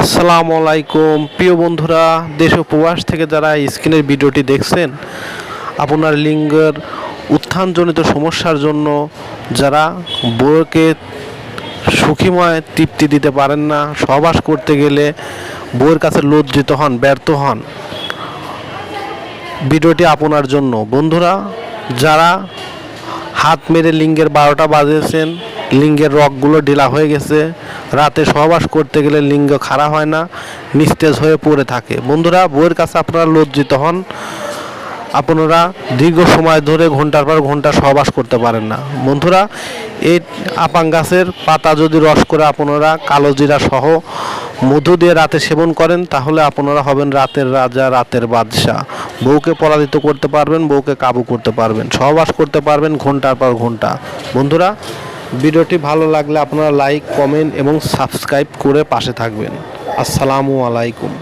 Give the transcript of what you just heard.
আসসালামু আলাইকুম। প্রিয় বন্ধুরা, দেশ ও প্রবাস থেকে যারা স্ক্রিনের ভিডিওটি দেখছেন, আপনার লিঙ্গের উত্থানজনিত সমস্যার জন্য যারা বউকে সুখীময় তৃপ্তি দিতে পারেন না, সহবাস করতে গেলে বউয়ের কাছে লজ্জিত হন, ব্যর্থ হন, ভিডিওটি আপনার জন্য। বন্ধুরা, যারা হাত মেরে লিঙ্গের বারোটা বাজেছেন লিঙ্গের রগগুলো ঢিলা হয়ে গেছে। রাতে সহবাস করতে গেলে লিঙ্গ খাড়া হয় না, নিস্তেজ হয়ে পড়ে থাকে। বন্ধুরা বউয়ের কাছে আপনারা লজ্জিত হন। আপনারা দীর্ঘ সময় ধরে ঘণ্টার পর ঘণ্টা সহবাস করতে পারেন না। বন্ধুরা, এই আপাং গাছের পাতা যদি রস করে আপনারা কালো জিরা সহ মধু দিয়ে রাতে সেবন করেন, তাহলে আপনারা হবেন রাতের রাজা, রাতের বাদশাহ। বউকে পরাজিত করতে পারবেন, বউকে কাবু করতে পারবেন। সহবাস করতে পারবেন ঘণ্টার পর ঘণ্টা। বন্ধুরা ভিডিওটি ভালো লাগলে আপনারা লাইক কমেন্ট এবং সাবস্ক্রাইব করে পাশে থাকবেন। আসসালামু আলাইকুম।